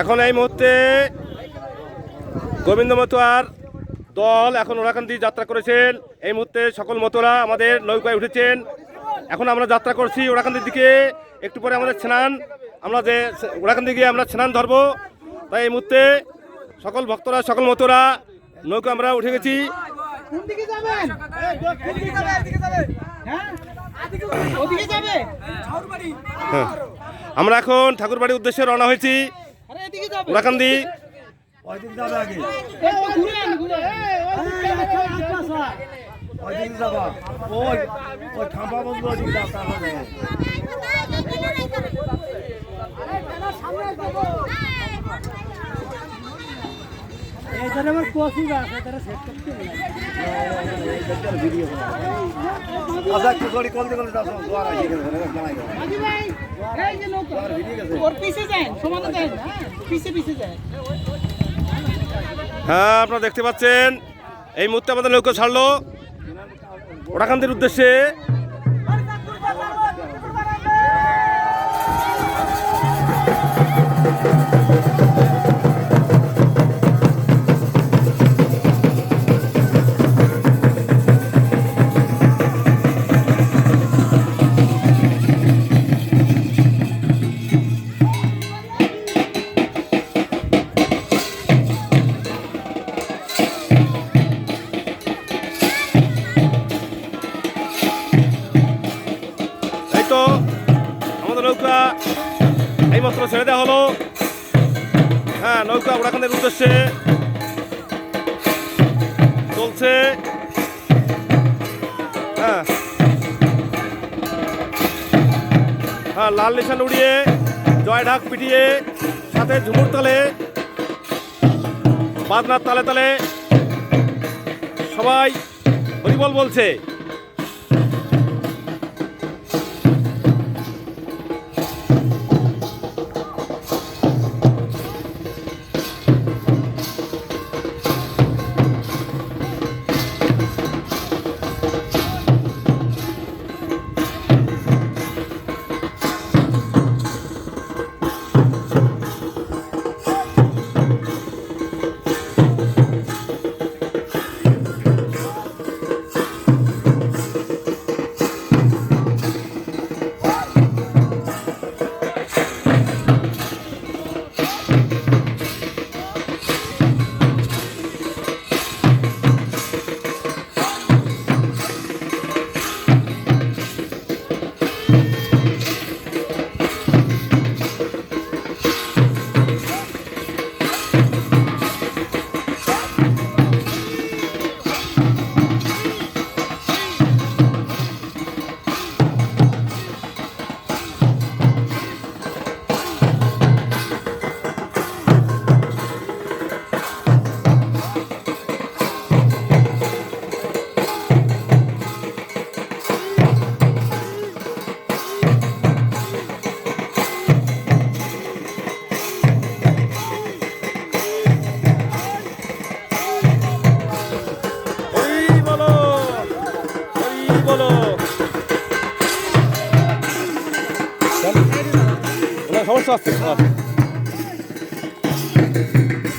এখন এই মুহূর্তে গোবিন্দ মতুয়ার দল এখন ওরাকান্দি যাত্রা করেছেন। এই মুহূর্তে সকল মতুয়ারা আমাদের নৌকায় উঠেছেন। এখন আমরা যাত্রা করছি ওরাকান্দির দিকে। একটু পরে আমাদের স্নান। আমরা যে ওরাকান্দি গিয়ে আমরা স্নান ধরবো। তাই এই মুহূর্তে সকল ভক্তরা, সকল মতুয়ারা নৌকা আমরা উঠে গেছি। কোন দিকে যাবেন? কোন দিকে যাবে যাবে? হ্যাঁ হ্যাঁ। আমরা এখন ঠাকুরবাড়ির উদ্দেশ্যে রওনা হয়েছি। আরে এদিকে এখানে আমার কফি আছে তারা সেট করতে আচ্ছা একটু করে কল দিয়ে কল দাও আছে এখানে জানাই দাও আজি ভাই এই যে নৌকা। ওর পিছে যান সমানে যান হ্যাঁ? পিছে পিছে যান হ্যাঁ আপনারা দেখতে পাচ্ছেন এই মুহূর্তে আমাদের নৌকা ছাড়লো। ওরাকান্দির উদ্দেশ্যে এইমাত্র ছেড়ে দেওয়া হলো। হ্যাঁ নৌকা ওরাকান্দির উদ্দেশ্যে চলছে। হ্যাঁ। হ্যাঁ লাল নিশান উড়িয়ে জয় ঢাক পিটিয়ে সাথে ঝুমুর তালে বাদনার তালে তালে সবাই হরিবল বলছে। সমস্যা আছে